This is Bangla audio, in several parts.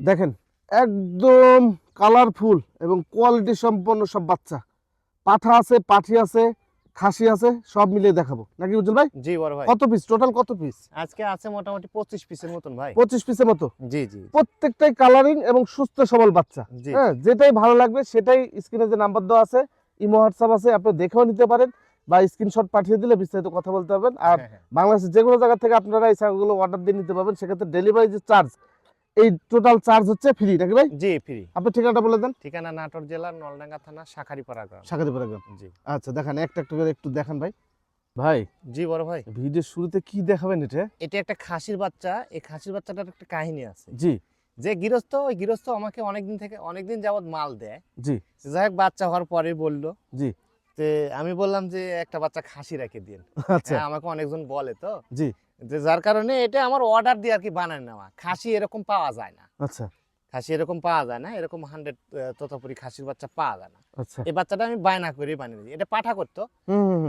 দেখেন একদম কালারফুল এবং কোয়ালিটি সম্পন্ন সব বাচ্চা। পাঠা আছে পাঠি আছে খাসি আছে সব মিলিয়ে দেখাবো। নাকি উজ্জ্বল ভাই? জি বড় ভাই। কত পিস টোটাল কত পিস আজকে আছে মোটামুটি পঁচিশ পিসের মতন ভাই। পঁচিশ পিসের মতো? জি জি প্রত্যেকটাই কালারিং এবং সুস্থ সবল বাচ্চা। হ্যাঁ যেটাই ভালো লাগবে সেটাই স্ক্রিনে যে নাম্বার দেওয়া আছে ইমো হোয়াটসঅ্যাপ আছে আপনি দেখেও নিতে পারেন বা স্ক্রিনশট পাঠিয়ে দিলে বিস্তারিত কথা বলতে পারবেন। আর হ্যাঁ, হ্যাঁ। বাংলাদেশের যে কোনো জায়গা থেকে আপনারা এই ছাগলগুলো অর্ডার দিয়ে নিতে পারবেন। সেক্ষেত্রে ডেলিভারি যে চার্জ এই টোটাল চার্জ হচ্ছে ফ্রি নাকি ভাই? জি ফ্রি আপনি ঠিকানাটা বলে দেন। ঠিকানা নাটোর জেলার নলডাঙ্গা থানা শাখারিপাড়া গ্রাম। শাখাদিপাড়া গ্রাম। জি। আচ্ছা দেখান একটা একটা করে একটু দেখান ভাই। ভাই জি বড় ভাই। ভিডিওর শুরুতে কি দেখাবেন এটা? এটা একটা খাসির বাচ্চা। এই খাসির বাচ্চাটার একটা কাহিনী আছে। জি। যে গৃহস্থ ওই গৃহস্থ আমাকে অনেকদিন থেকে অনেকদিন যাবত মাল দেয়। জি। যাই হোক বাচ্চা হওয়ার পরে বলল। জি। তে আমি বললাম যে একটা বাচ্চা খাসি রেখে দিন। আচ্ছা। হ্যাঁ, আমাকে অনেকজন বলে তো। জি। যে যার কারণে এটা আমার অর্ডার দিয়ে আর কি বানায় নেওয়া। খাসি এরকম পাওয়া যায় না। আচ্ছা। খাসি এরকম পাওয়া যায় না এরকম হান্ড্রেড তথাপরি খাসির বাচ্চা পাওয়া যায় না। আচ্ছা। এই বাচ্চাটা আমি বায়না করে বানিয়ে দিই। এটা পাঠা করতো।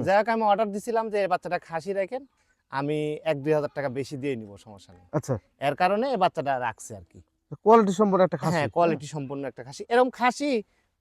যাই হোক আমি অর্ডার দিছিলাম যে এই বাচ্চাটা খাসি রাখেন আমি এক দুই হাজার টাকা বেশি দিয়ে নিব সমস্যা নেই। আচ্ছা। এর কারণে এই বাচ্চাটা রাখছে আর কি কোয়ালিটি সম্পন্ন একটা খাসি। হ্যাঁ কোয়ালিটি সম্পন্ন একটা খাসি। এরকম খাসি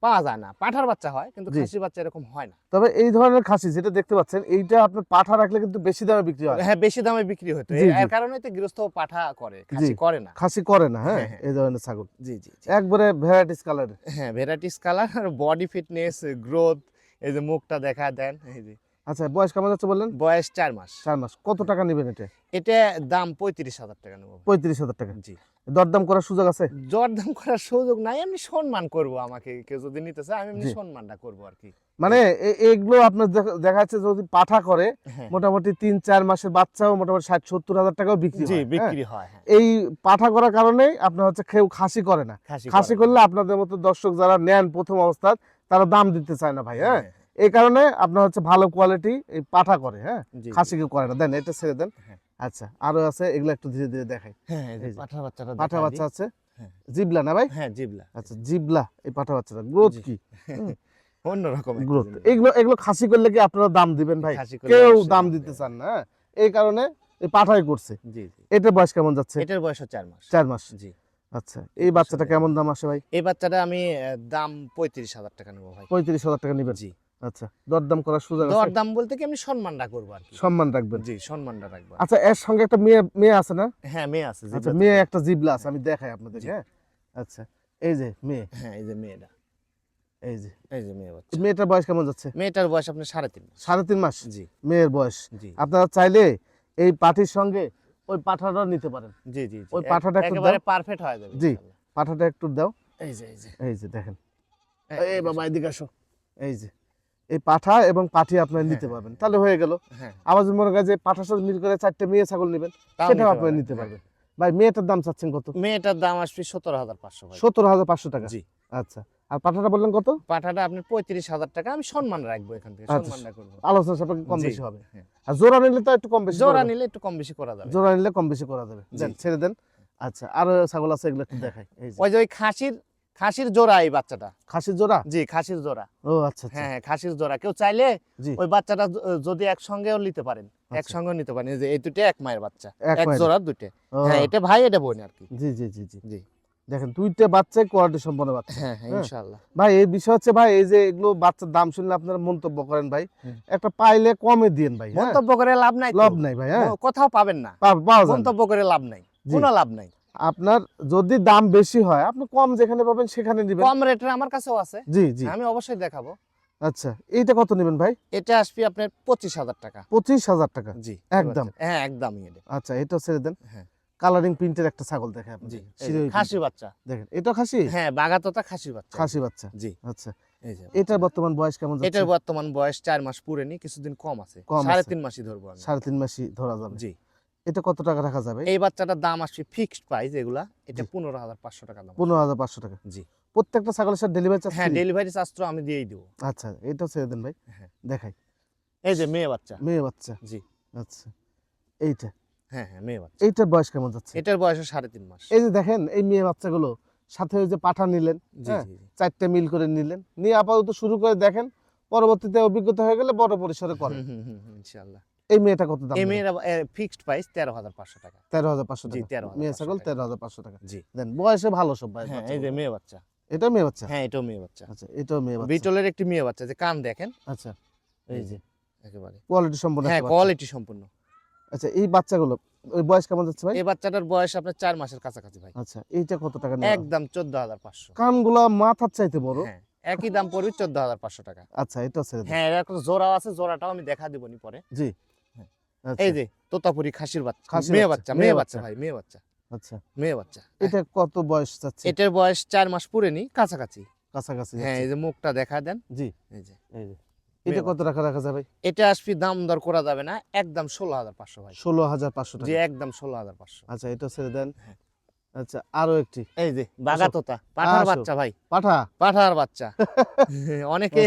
পাওয়া যায় না। পাঠার বাচ্চা হয় কিন্তু খাসি বাচ্চা এরকম হয় না। তবে এই ধরনের খাসি যেটা দেখতে পাচ্ছেন এইটা আপনার পাঠা রাখলে কিন্তু বেশি দামে বিক্রি হয়। হ্যাঁ বেশি দামে বিক্রি হতো। এর কারণে তো গৃহস্থ পাঠা করে খাসি করে না। খাসি করে না হ্যাঁ হ্যাঁ, হ্যাঁ। এই ধরনের ছাগল। জি জি জি। একবারে ভ্যারাইটিস কালার হ্যাঁ varieties colour body fitness growth এই যে মুখটা দেখা দেন এই যে। আচ্ছা বয়স কেমন যাচ্ছে বললেন? বয়স চার মাস। চার মাস। কত টাকা নেবেন এটা? এটা দাম পঁয়ত্রিশ হাজার টাকা নেব। পঁয়ত্রিশ হাজার টাকা। জি। দরদাম করার সুযোগ আছে? দরদাম করার সুযোগ নাই এমনি সম্মান করব আমাকে কেউ যদি নিতে চায় আমি এমনি সম্মানটা করব আর কি। মানে এগুলো আপনার দেখা- যাচ্ছে যদি পাঠা করে হ্যাঁ। মোটামুটি তিন চার মাসের বাচ্চাও মোটামুটি ষাট সত্তর হাজার টাকাও বিক্রি জি হয়? বিক্রি হয় হ্যাঁ। এই পাঠা করার কারণে আপনার হচ্ছে কেউ খাসি করে না। খাসি করলে আপনাদের মতো দর্শক যারা নেন প্রথম অবস্থায় তারা দাম দিতে চায় না ভাই হ্যাঁ, এই কারণে আপনার হচ্ছে ভালো কোয়ালিটি এই পাঠা করে হ্যাঁ? খাসি কেউ করে না। দেন এটা ছেড়ে দেন। হ্যাঁ। আচ্ছা আরও আছে এগুলো একটু ধীরে ধীরে দেখাই। হ্যাঁ। পাঠা বাচ্চাটা পাঠা বাচ্চা আছে। হ্যাঁ। জিবলা না ভাই? হ্যাঁ জিবলা। আচ্ছা জিবলা এই পাঠা বাচ্চাটা। গ্রোথ কি? অন্যরকম গ্রোথ এগুলো এগুলো খাসি করলে কি আপনারা দাম দিবেন ভাই? কেউ দাম দিতে চান না? এই কারণে এই পাঠাই করছে। জি জি। এটা বয়স কেমন যাচ্ছে? এটার বয়স হচ্ছে চার মাস। চার মাস। জি। আচ্ছা এই বাচ্চাটা কেমন দাম আসে ভাই? এই বাচ্চাটা আমি দাম পঁয়ত্রিশ হাজার টাকা নেব ভাই। পঁয়ত্রিশ হাজার টাকা নেবেন। জি। আচ্ছা দরদাম করার সুযোগ আছে? দাম বলতে কি আমি সম্মানটা করব আর কি। সম্মান রাখবেন? জি সম্মানটা রাখব আচ্ছা এর সঙ্গে একটা মেয়ে মেয়ে আছে না? হ্যাঁ মেয়ে আছে আচ্ছা মেয়ে একটা জিবলা আছে আমি দেখাই আপনাদের হ্যাঁ? আচ্ছা এই যে মেয়ে। হ্যাঁ এই যে মেয়েটা। এই যে। এই যে মেয়ে বাচ্চা। মেয়েটার বয়স কেমন যাচ্ছে? মেয়েটার বয়স আপনার সাড়ে তিন মাস। সাড়ে তিন মাস? জি। মেয়ের বয়স? জি। আপনারা চাইলে এই পাঠির সঙ্গে ওই পাঠাটা নিতে পারেন। জি জি। ওই পাঠাটা একটু একেবারে দাও। পারফেক্ট হয়ে যাবে জি। পাঠাটা একটু দাও। এই যে এই যে। এই যে দেখেন। এই বাবা এদিকে আসো। এই যে। এই পাঠা এবং পাঠি আপনারা হ্যাঁ, নিতে হ্যাঁ, পারবেন। হ্যাঁ। তাহলে হয়ে গেল। আবার যদি মনে করেন যে পাঠার সাথে মিল করে চারটে মেয়ে ছাগল নেবেন সেটাও নিতে পারবেন। নিতে। পারবেন। ভাই মেয়েটার দাম চাচ্ছেন কত? মেয়েটার দাম আসবে সতেরো হাজার পাঁচশো ভাই। সত্তর হাজার পাঁচশো টাকা? জি। আচ্ছা আর পাঠাটা বললেন কত? পাঠাটা আপনার পঁয়ত্রিশ হাজার টাকা আমি সম্মান রাখব এখান থেকে আচ্ছা। সম্মানটা করব। আলোচনা সাপেক্ষে কম বেশি হবে। আর জোড়া নিলে তো একটু কম বেশি জোড়া নিলে একটু কম বেশি করা যাবে। জোড়া নিলে কম বেশি করা যাবে। দেন ছেড়ে দেন। আচ্ছা আরও ছাগল আছে এগুলো একটু দেখাই। ওই যে ওই খাসির খাসির জোড়া এই বাচ্চাটা। খাসির জোড়া? জি খাসির জোড়া। ও আচ্ছা আচ্ছা। হ্যাঁ হ্যাঁ খাসির জোড়া। কেউ চাইলে ওই বাচ্চাটা যদি একসঙ্গেও নিতে পারেন আচ্ছা। একসঙ্গেও নিতে পারেন। যে এই দুটো এক মায়ের বাচ্চা। এক জোড়া দুটো হ্যাঁ এটা ভাই এটা বোন আর কি। জি জি জি জি। জি। দেখেন দুইটা বাচ্চা কোয়ালিটি সম্পন্ন বাচ্চা। হ্যাঁ হ্যাঁ হ্যাঁ। ইনশাআল্লাহ। ভাই এই বিষয় হচ্ছে ভাই এই যে এগুলো বাচ্চার দাম শুনলে আপনারা মন্তব্য করেন ভাই। একটা পাইলে কমে দিয়েন ভাই হ্যাঁ। মন্তব্য করে লাভ নাই। লাভ নাই ভাই হ্যাঁ। কোথাও পাবেন না। পা- পাওয়া যায় মন্তব্য করে লাভ নাই। কোনো লাভ নাই। আপনার যদি দাম বেশি হয় আপনি কম যেখানে পাবেন সেখানে নেবেন কম রেটের আমার কাছেও আছে। জি জি। আমি অবশ্যই দেখাবো। আচ্ছা এইটা কত নেবেন ভাই? এটা আসবে আপনার পঁচিশ হাজার টাকা। পঁচিশ হাজার টাকা? জি একদম? হ্যাঁ একদমই আচ্ছা এটা ছেড়ে দেন। হ্যাঁ। কালারিং প্রিন্টের একটা ছাগল দেখে আপনি জি দেখেন। খাসি বাচ্চা। দেখেন এটা খাসি? হ্যাঁ বাগাতোতা খাসি বাচ্চা। খাসি বাচ্চা। জি। আচ্ছা। এটার বর্তমান বয়স কেমন এটার বর্তমান বয়স চার মাস পুরেনি কিছুদিন কম আছে। সাড়ে। তিন মাসই ধরবো আমি। সাড়ে তিন মাসই ধরা যাবে। জি। এটা কত টাকা রাখা যাবে? এই বাচ্চাটার দাম আসবে ফিক্সড প্রাইস এগুলা। এটা পনেরো হাজার পাঁচশো টাকা দাম পনেরো হাজার পাঁচশো টাকা। জি। প্রত্যেকটা ছাগলের সাথে ডেলিভারি চার্জ হ্যাঁ ডেলিভারি চার্জ তো আমি দিয়েই দেবো। আচ্ছা এটা ছেড়ে দেন ভাই। হ্যাঁ। দেখাই। এই যে মেয়ে বাচ্চা। মেয়ে বাচ্চা। জি। আচ্ছা এইটা? হ্যাঁ হ্যাঁ মেয়ে বাচ্চা। এইটার বয়স কেমন যাচ্ছে? এটার বয়স সাড়ে তিন মাস। এই যে দেখেন এই মেয়ে বাচ্চাগুলো সাথে ওই যে পাঠা নিলেন জি হ্যাঁ। চারটে মিল করে নিলেন। নিয়ে আপাতত শুরু করে দেখেন পরবর্তীতে অভিজ্ঞতা হয়ে গেলে বড় পরিসরে করেন। ইনশাআল্লাহ। এই মেয়েটা কত দাম এই মেয়ের ফিক্সড প্রাইস তেরো হাজার পাঁচশো টাকা। তেরো হাজার পাঁচশো জি টাকা। তেরো মেয়ে ছাগল। তেরো হাজার পাঁচশো টাকা। জি। দেন বয়সে ভালো সব ভাই হ্যাঁ এই যে মেয়ে বাচ্চা। এটা মেয়ে বাচ্চা? হ্যাঁ এটাও মেয়ে বাচ্চা। আচ্ছা এটাও মেয়ে বাচ্চা। বিটলের একটি মেয়ে বাচ্চা যে কান দেখেন। আচ্ছা। এই যে একেবারে। কোয়ালিটি সম্পন্ন হ্যাঁ কোয়ালিটি সম্পূর্ণ আচ্ছা এই বাচ্চাগুলো ওই বয়স কেমন যাচ্ছে ভাই? এই বাচ্চাটার বয়স আপনার চার মাসের কাছাকাছি ভাই। আচ্ছা এইটা কত টাকা একদম চোদ্দ হাজার পাঁচশো। কানগুলা মাথার চাইতে বড়? হ্যাঁ একই দাম পড়বে চোদ্দ হাজার পাঁচশো টাকা। আচ্ছা এটা। হ্যাঁ এর একটা জোড়াও আছে জোড়াটাও আমি দেখা দিব নি পরে। জি। এই যে তোতাপুরি খাসির বাচ্চা। মেয়ে বাচ্চা, মেয়ে বাচ্চা। ভাই মেয়ে বাচ্চা। আচ্ছা। মেয়ে বাচ্চা। এটা কত বয়স যাচ্ছে? এটার বয়স চার মাস পুরেনি কাছাকাছি। কাছাকাছি হ্যাঁ এই যে মুখটা দেখা দেন। জি। এই যে। এই যে। এটা কত টাকা রাখা যাবে? এটা আসবি দাম দর করা যাবে না একদম ষোলো হাজার পাঁচশো ভাই। ষোলো হাজার পাঁচশো জি একদম ষোলো হাজার পাঁচশো। আচ্ছা এটা ছেড়ে দেন। হ্যাঁ। আচ্ছা আরও একটি। এই যে বাঘা তোতা পাঠার বাচ্চা ভাই। পাঠা। পাঠার বাচ্চা। অনেকে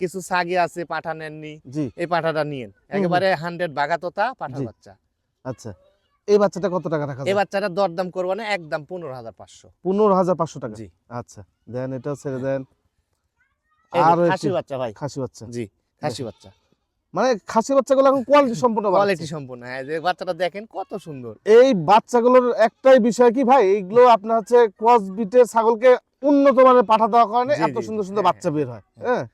কিছু সাগি আছে পাঠা নেননি এই পাঠাটা নিয়েন। একেবারে হান্ড্রেড বাঘা তোতা পাঠার জি। বাচ্চা। আচ্ছা এই বাচ্চাটা কত টাকা রাখা এই বাচ্চাটা দরদাম করব না একদম পনেরো হাজার পাঁচশো। পনেরো হাজার পাঁচশো টাকা। জি। আচ্ছা দেন এটাও ছেড়ে দেন। এই যে আরও খাসি বাচ্চা ভাই। খাসি বাচ্চা। জি খাসি বাচ্চা। মানে খাসি বাচ্চাগুলো এখন কোয়ালিটি সম্পূর্ণ কোয়ালিটি সম্পূর্ণ হ্যাঁ যে বাচ্চাটা দেখেন কত সুন্দর। এই বাচ্চাগুলোর একটাই বিষয় কি ভাই? এইগুলো আপনার হচ্ছে ক্রস বিটের ছাগলকে উন্নত মানের পাঠা দেওয়ার কারণে এত সুন্দর সুন্দর হ্যাঁ, বাচ্চা বের হয় হ্যাঁ।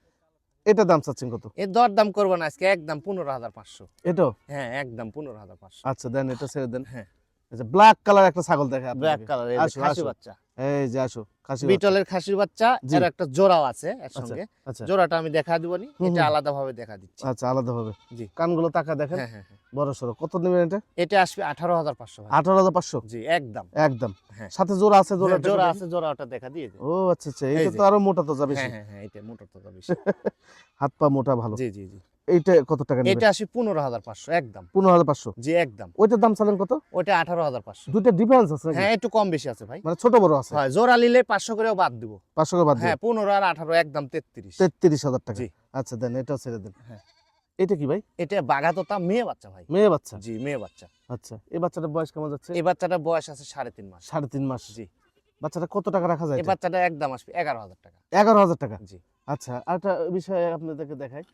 এটা দাম চাচ্ছেন কত? এর দাম করব না আজকে একদম পনেরো হাজার পাঁচশো। এটাও হ্যাঁ একদম পনেরো হাজার পাঁচশো। আচ্ছা দেন এটা ছেড়ে দেন। হ্যাঁ। আচ্ছা ব্ল্যাক কালার একটা ছাগল দেখা ব্ল্যাক কালার আসো, খাসি বাচ্চা। এই যে আসো। বিটলের খাসির বাচ্চা। এর একটা জোড়াও আছে এর সঙ্গে আচ্ছা। জোড়াটা আমি দেখা দিব নি এটা আলাদা ভাবে দেখা দিচ্ছি। আচ্ছা আলাদা ভাবে জি। কানগুলো তাকা দেখেন। হ্যাঁ হ্যাঁ হ্যাঁ। বড় সড়ো। কত নেবেন এটা? এটা আসবে আঠারো হাজার পাঁচশো আঠারো হাজার পাঁচশো? জি একদম। একদম। সাথে জোড়া আছে জোড়া জোড়া আছে জোড়া ওটা দেখা দিয়ে ও আচ্ছা আচ্ছা। এটা তো আরও মোটা তো যাবে হ্যাঁ হ্যাঁ এটা মোটা তো যাবে হাত পা মোটা ভালো। জি জি জি। এইটা কত টাকা এটা আসবে পনেরো হাজার পাঁচশো একদম। পনেরো হাজার পাঁচশো? জি একদম। ওইটার দাম চালেন কত? ওটা আঠারো হাজার পাঁচশো। দুইটা ডিফারেন্স আছে হ্যাঁ একটু কম বেশি আছে ভাই। মানে ছোট বড় আছে? হয় জোড়া নিলে পাঁচশো করেও বাদ দিব। পাঁচশো করে বাদ হ্যাঁ পনেরো আর আঠারো একদম তেত্রিশ। তেত্রিশ হাজার টাকা। জি। আচ্ছা দেন এটাও ছেড়ে দেন। হ্যাঁ। এটা কি ভাই? এটা বাঘাতোতা মেয়ে বাচ্চা ভাই। মেয়ে বাচ্চা? জি মেয়ে বাচ্চা। আচ্ছা এই বাচ্চাটার বয়স কেমন যাচ্ছে? এই বাচ্চাটার বয়স আছে সাড়ে তিন মাস। সাড়ে তিন মাস। জি। বাচ্চাটা কত টাকা রাখা যায় এই? বাচ্চাটা একদম আসবে এগারো হাজার টাকা। এগারো হাজার টাকা? জি। আচ্ছা আরেকটা বিষয় আপনাদেরকে দেখাই।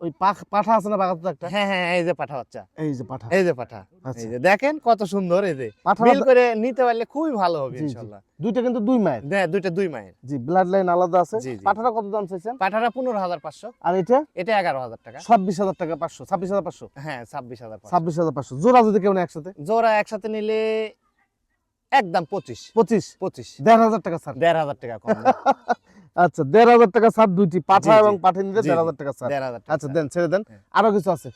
ওই পাঠা আছে না বাগাতে একটা? হ্যাঁ হ্যাঁ এই যে পাঠা বাচ্চা। এই যে পাঠা। এই যে পাঠা। আচ্ছা। এই যে দেখেন কত সুন্দর এই যে। পাঠা মিল করে নিতে পারলে খুবই ভালো হবে। ইনশাল্লাহ। দুইটা কিন্তু দুই মায়ের। হ্যাঁ দুইটা দুই মায়ের। জি ব্লাড লাইন আলাদা আছে। পাঠাটা কত দাম চাইছেন? পাঠাটা পনেরো হাজার পাঁচশো। আর এটা? এটা এগারো হাজার টাকা। ছাব্বিশ হাজার টাকা পাঁচশো ছাব্বিশ হাজার পাঁচশো? হ্যাঁ ছাব্বিশ হাজার পাঁচশো। ছাব্বিশ হাজার পাঁচশো। জোড়া যদি কেউ একসাথে? জোড়া একসাথে নিলে একদম পঁচিশ। পঁচিশ? পঁচিশ। দেড় হাজার টাকা ছাড়। দেড় হাজার টাকা কম। আচ্ছা দেড় হাজার টাকা ছাড় দুইটি পাঠা। এবং পাঠি নিলে দেড় হাজার টাকা ছাড়। হাজার টাকা আচ্ছা দেন ছেড়ে দেন। হ্যাঁ। আরও কিছু আছে?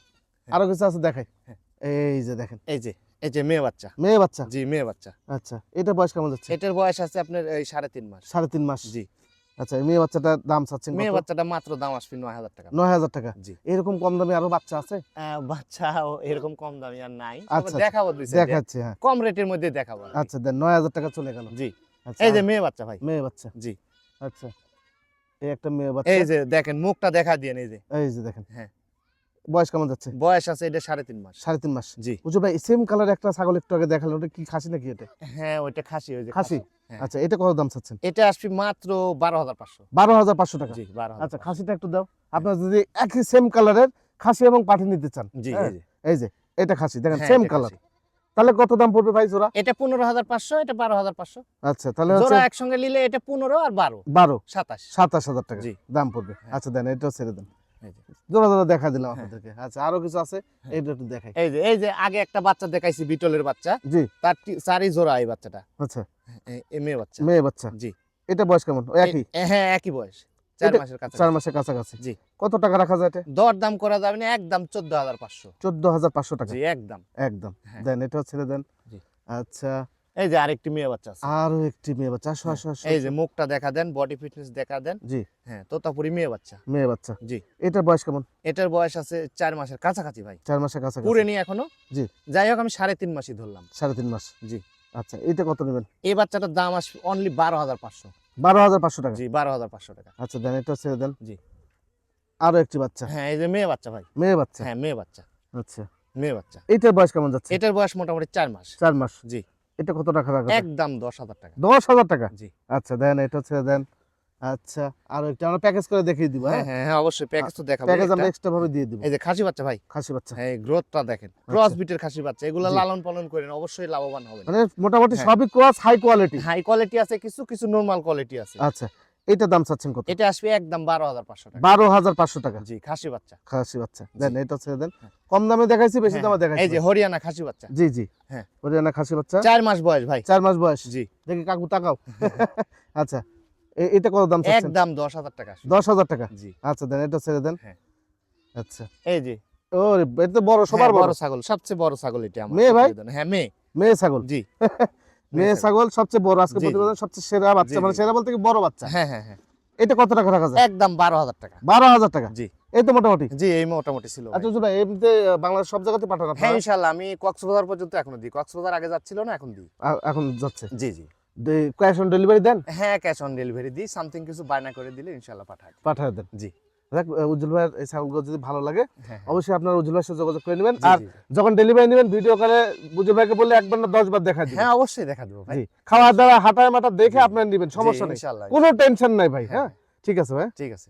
আরও কিছু আছে? দেখাই। হ্যাঁ। এই যে দেখেন। এই যে এই যে মেয়ে বাচ্চা। মেয়ে বাচ্চা? জি মেয়ে বাচ্চা। আচ্ছা এটা বয়স কেমন যাচ্ছে? এটার বয়স আছে আপনার এই সাড়ে তিন মাস। সাড়ে তিন মাস? জি। আচ্ছা মেয়ে বাচ্চাটার দাম চাচ্ছেন মেয়ে বাচ্চাটা মাত্র দাম আসবে নয় হাজার টাকা। নয় হাজার টাকা? জি। এরকম কম দামে আরও বাচ্চা আছে? বাচ্চা এরকম কম দামি আর নাই। আচ্ছা, দেখাবো। দেখাচ্ছি হ্যাঁ। কম রেটের মধ্যে দেখাবো আচ্ছা দেন নয় হাজার টাকা চলে গেল। জি। আচ্ছা, এই যে মেয়ে বাচ্চা ভাই। মেয়ে বাচ্চা। জি। আচ্ছা। এই একটা মেয়ে বাচ্চা। এই যে দেখেন মুখটা দেখা দিয়ে এই যে। এই যে দেখেন। হ্যাঁ। বয়স কেমন যাচ্ছে? বয়স আছে এটা সাড়ে তিন মাস। সাড়ে তিন মাস। জি। বুঝো ভাই সেম কালার একটা ছাগল একটু আগে দেখালেন ওটা কি খাসি নাকি এটা? হ্যাঁ ওইটা খাসি ওই যে খাসি? হ্যাঁ। আচ্ছা এটা কত দাম চাচ্ছেন? এটা আসবে মাত্র বারো হাজার পাঁচশো। বারো হাজার পাঁচশো টাকা? জি বারো আচ্ছা খাসিটা একটু দাও। আপনার যদি একই সেম কালারের খাসি এবং পাঠি নিতে চান জি হ্যাঁ, এই যে। এটা খাসি। দেখেন হ্যাঁ, সেম কালার। তাহলে কত দাম পড়বে ভাই জোড়া? এটা পনেরো হাজার পাঁচশো এটা বারো হাজার পাঁচশো। আচ্ছা তাহলে জোড়া একসঙ্গে নিলে এটা পনেরো আর বারো। বারো। সাতাশ। সাতাশ হাজার টাকা। দাম পড়বে। হ্যাঁ। আচ্ছা দেন এটাও ছেড়ে দেন। জোড়া জোড়া দেখা দিলাম হ্যাঁ। আপনাদেরকে। আচ্ছা আরও কিছু আছে? হ্যাঁ। এইটা একটু দেখাই। এই যে এই যে আগে একটা বাচ্চা দেখাইছি বিটলের বাচ্চা। জি। তার চারই জোড়া এই বাচ্চাটা। আচ্ছা। মেয়ে বাচ্চা। মেয়ে বাচ্চা। জি। এটা বয়স কেমন? একই? হ্যাঁ একই বয়স। চার মাসের কাছে চার মাসের কাছাকাছি। জি। কত টাকা রাখা যায় এটা? দর দাম করা যাবে না একদম চোদ্দ হাজার পাঁচশো। চোদ্দ হাজার পাঁচশো টাকা। জি একদম। একদম। হ্যাঁ। দেন এটাও ছেড়ে দেন। জি। আচ্ছা। এই যে আরেকটি মেয়ে বাচ্চা আছে। আরও একটি মেয়ে বাচ্চা। আসো আসো আসো। এই যে মুখটা দেখা দেন বডি ফিটনেস দেখা দেন। জি। হ্যাঁ তোতাপুরি মেয়ে বাচ্চা। মেয়ে বাচ্চা। জি। এটার বয়স কেমন? এটার বয়স আছে চার মাসের কাছাকাছি ভাই। চার মাসের কাছাকাছি। পুরে নি এখনও। জি। যাই হোক আমি সাড়ে তিন মাসই ধরলাম। সাড়ে তিন মাস। জি। আচ্ছা এটা কত নেবেন? এই বাচ্চাটার দাম আসবে অনলি বারো হাজার পাঁচশো। বারো হাজার পাঁচশো টাকা। জি বারো হাজার পাঁচশো টাকা। আচ্ছা দেন এটা ছেড়ে দেন। জি। আরও একটি বাচ্চা। হ্যাঁ এই যে মেয়ে বাচ্চা ভাই। মেয়ে বাচ্চা? হ্যাঁ মেয়ে বাচ্চা। আচ্ছা। মেয়ে বাচ্চা। এটার বয়স কেমন যাচ্ছে? এটার বয়স মোটামুটি চার মাস। চার মাস। জি। এটা কত টাকা রাখা একদম দশ হাজার টাকা। দশ হাজার টাকা? জি। আচ্ছা দেন এটা ছেড়ে দেন আচ্ছা আর একটা আমরা প্যাকেজ করে দেখিয়ে দিব হ্যাঁ হ্যাঁ? হ্যাঁ হ্যাঁ অবশ্যই প্যাকেজ তো দেখাবো। প্যাকেজ আমরা এক্সট্রা ভাবে দিয়ে দিব। এই যে খাসি বাচ্চা ভাই। খাসি বাচ্চা। হ্যাঁ গ্রোথটা দেখেন। ক্রস বিটের খাসি বাচ্চা। এগুলো লালন পালন করেন অবশ্যই লাভবান হবেন। মানে মোটামুটি হ্যাঁ। সবই cross high quality high quality আছে কিছু কিছু নরমাল কোয়ালিটি আছে। আচ্ছা এইটা দাম চাচ্ছেন কত? এটা আসবে একদম বারো হাজার পাঁচশো টাকা। বারো হাজার পাঁচশো টাকা। জি খাসি বাচ্চা। খাসি বাচ্চা। দেন এটা ছেড়ে দেন। কম দামে দেখাইছি বেশি দামে দেখাইছি। এই যে হরিয়ানা খাসি বাচ্চা। জি জি। হ্যাঁ। হরিয়ানা খাসি বাচ্চা। চার মাস বয়স ভাই। চার মাস বয়স। জি। দেখি কাকু তাকাও। আচ্ছা এটা কত দাম একদম দশ হাজার টাকা। দশ হাজার টাকা? জি। আচ্ছা দেন এটা ছেড়ে দেন। হ্যাঁ। আচ্ছা। এই যে। ও এটা তো বড় সবার হ্যাঁ, বড়। ছাগল সবচেয়ে বড় ছাগল এটা আমার মেয়ে ভাই? হ্যাঁ মেয়ে। মেয়ে ছাগল? জি। মেয়ে ছাগল। সবচেয়ে বড়। আজকে জি, জি। প্রতিবেদন সবচেয়ে সেরা বাচ্চা মানে সেরা বলতে কি বড় বাচ্চা? হ্যাঁ হ্যাঁ হ্যাঁ। এটা কত টাকা রাখা যায় একদম বারো হাজার টাকা। বারো হাজার টাকা? জি। এই তো মোটামুটি? জি এই মোটামুটি ছিল। আচ্ছা জুবাই এমনিতে বাংলাদেশ সব জায়গাতে পাঠান হ্যাঁ আপনারা ইনশাল্লাহ আমি কক্সবাজার পর্যন্ত এখনও দিই। কক্সবাজার আগে যাচ্ছিল না এখন দিই। এখন যাচ্ছে? জি জি। ক্যাশ অন ডেলিভারি দেন? হ্যাঁ ক্যাশ অন ডেলিভারি দিই। সামথিং কিছু বায়না করে দিলে ইনশাল্লাহ পাঠাই দিই। দেন? জি। দেখ উজ্জ্বল ভাইয়ের এই ছাগলগুলো যদি ভালো লাগে হ্যাঁ হ্যাঁ। অবশ্যই আপনার উজ্জ্বল ভাইয়ের সাথে যোগাযোগ করে নেবেন। আর। যখন ডেলিভারি নেবেন ভিডিও কলে উজ্জ্বল ভাইকে বললে একবার না দশ বার দেখা দিবেন। হ্যাঁ অবশ্যই দেখা দেবো ভাই। খাওয়া দাওয়া হাঁটায় মাটা দেখে। আপনার নেবেন সমস্যা নেই। কোনো টেনশন নাই ভাই হ্যাঁ। হ্যাঁ? ঠিক আছে ভাই। ঠিক আছে।